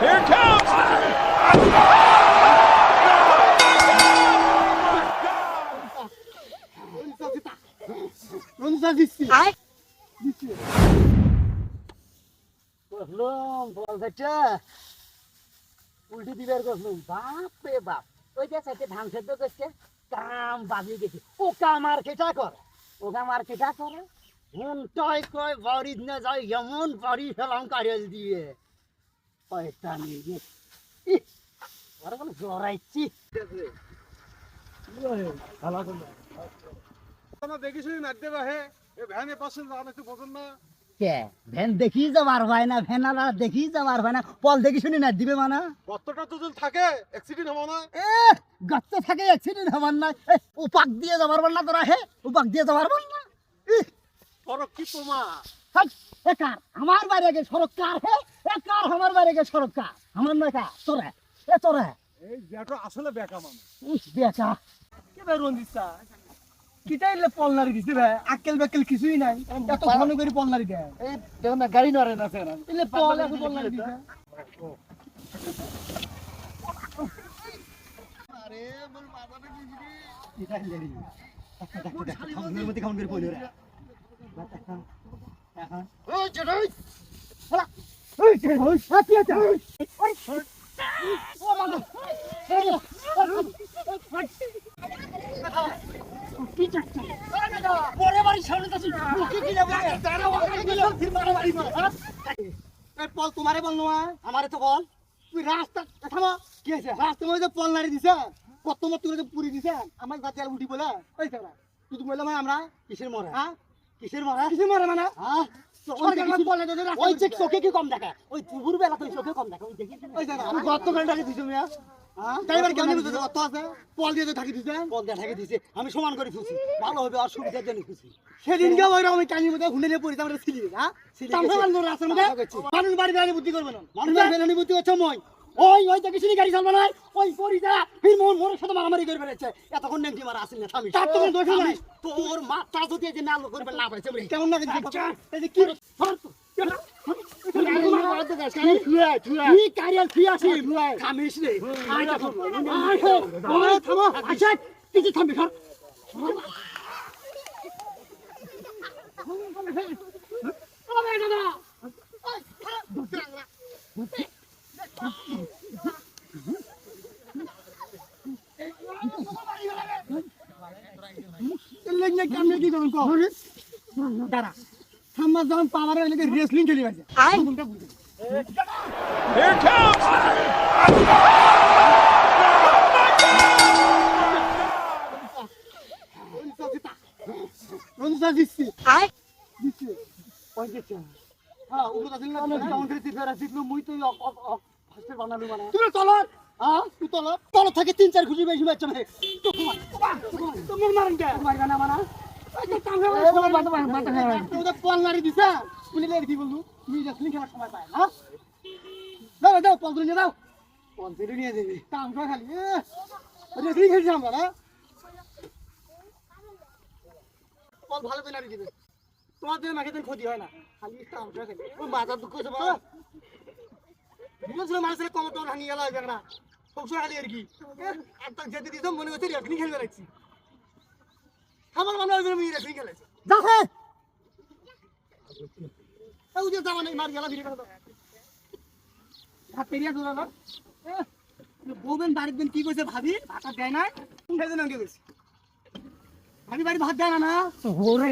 Here it comes. উল্টি দিবার বসলুম বাপ রে বাপ। ওই যে সাইডে ধান সেদ্ধ করছে কাম বাজিয়ে গেছে। ও কাম আর কেটা করে। ও কাম আর কেটা করে। মনটাই কয় বাড়ি না যায় এমন বাড়ি ফেলাম কারেল দিয়ে। জড়াইছি। ভ্যানে না। কে? ভ্যান দেখি যাবার হয় না ভ্যান আর দেখি যাবার হয় না। পল দেখি শুনি না দিবে মানা। কতটা তো থাকে অ্যাক্সিডেন্ট হব না। এ থাকে অ্যাক্সিডেন্ট হবার না এ, উপাক দিয়ে যাবার না তোরা হে? উপাক দিয়ে যাবার না। সড়ক কি তোমার? হাই, এ কার? আমার বাড়ি আগে সড়ক কার হে? এ কার আমার বাড়ি আগে সড়ক কার? আমার না কার? তোরা এ তোরা এই যেটা আসলে বেকা মানুষ। বেচা কে ভাই রঞ্জিতা কিটা এলে পলনারি দিছে ভাই আক্কেল বাক্কেল কিছুই নাই। এত ঘন করে পলনারি দেয়। এই দেখুন না গাড়ি নড়ে না স্যার এলে পল এখন পলনারি দিছে আরে আমার মাথাটা কি জিনিস এটা গাড়ি খামনের মধ্যে খামন করে পড়ে পল তোমারে বল না আমারে তো বল তুই রাস্তা থামো কি আছে রাস্তা মধ্যে পল নারি দিছে কত মত তুলে পুরি দিছে আমার আর উঠি বলে ওই তুই তুমি বললে মানে আমরা কিসের মরা হ্যাঁ কিসের মরা? কিছু মারে মানে? হ্যাঁ? সরকার মানে পলে যদি ওই যে চোখে কি কম দেখে? ওই দুপুর বেলা তো চোখে কম দেখে। ওই দেখিস ওই সারা আমি গত দিছো মিয়া। হ্যাঁ? ড্রাইভার কেমন বুঝতে কত আছে? পল দিয়ে থাকি দিছে। দিছে। আমি সমান করে খুশি। ভালো হবে আর সুবিধার জন্য খুশি। সেদিনকে ওই আমি টাইমের মধ্যে হুলে নিয়ে পড়িতে আমরা হ্যাঁ? করছি। মানুষ বাড়ি বুদ্ধি করবে না। মানুষ বুদ্ধি হচ্ছে মই। ওই ওই দেখিস নি গাড়ি চালবা নাই ওই পরি যা ফির মোর মোর সাথে মারামারি করে বেড়াচ্ছে এতক্ষণ নেংটি মারা আসিল না থামি তার তো কোনো দোষ নাই। তোর মাথা যদি এই যে না লোক করবে না পাইছে বলে কেমন লাগে দেখতে? এই যে কি আছে থামিস রে আয় দেখো আয় হো ওই থামো আচ্ছা কিছু থামবি সর এর লেগে কেমনে কি করুন কহ দাঁড়া। সাম্মা যখন পাওয়ার এলাকে রেসলিং খেলি আছে Here comes. রঞ্জিতা দিচ্ছি আয়। দিচ্ছি ওই যে হ্যাঁ উপর আছে আমি ডাউন করে ফেরা মুই তো ফার্স্টে বানালো মানে। তুমি চলো। হ্যাঁ তুই চলো তল থেকে তিন চার খুশি বেশি বাচ্চা মেরে তোমার মারেন কে? মারবে না মানা। পল নারি দিছে। পুলিশ কি বললু? তুমি খেলার সময় পায় হ্যাঁ? দাও দাও পল তুলে দাও পঞ্চায়েত নিয়ে যাবি। কাম করে খালি রেসলিং খেলছি আমরা না পল ভালো করে নারি দিবে তোমার জন্য মাকে ক্ষতি হয় না। খালি কাম করে খালি। মাথা দুঃখ হচ্ছে বাবা। বুঝলো মানুষের কমর ভাঙি গেল একটা আর কি। যেতে দিতাম মনে হচ্ছে রেসলিং খেলবে লাগছি। আমার মনে হয় আমি রেসলিং খেলেছি। দেখে ওই যে জামা নেই মার গেলা ফিরে গেল হাত পেরিয়া দূর না বউবেন বাড়ির দিন কি কইছে ভাবি? ভাতটা দেয় না সেদিন আমাকে কইছে? ভাবি বাড়ি ভাত দেয় না না? ওরে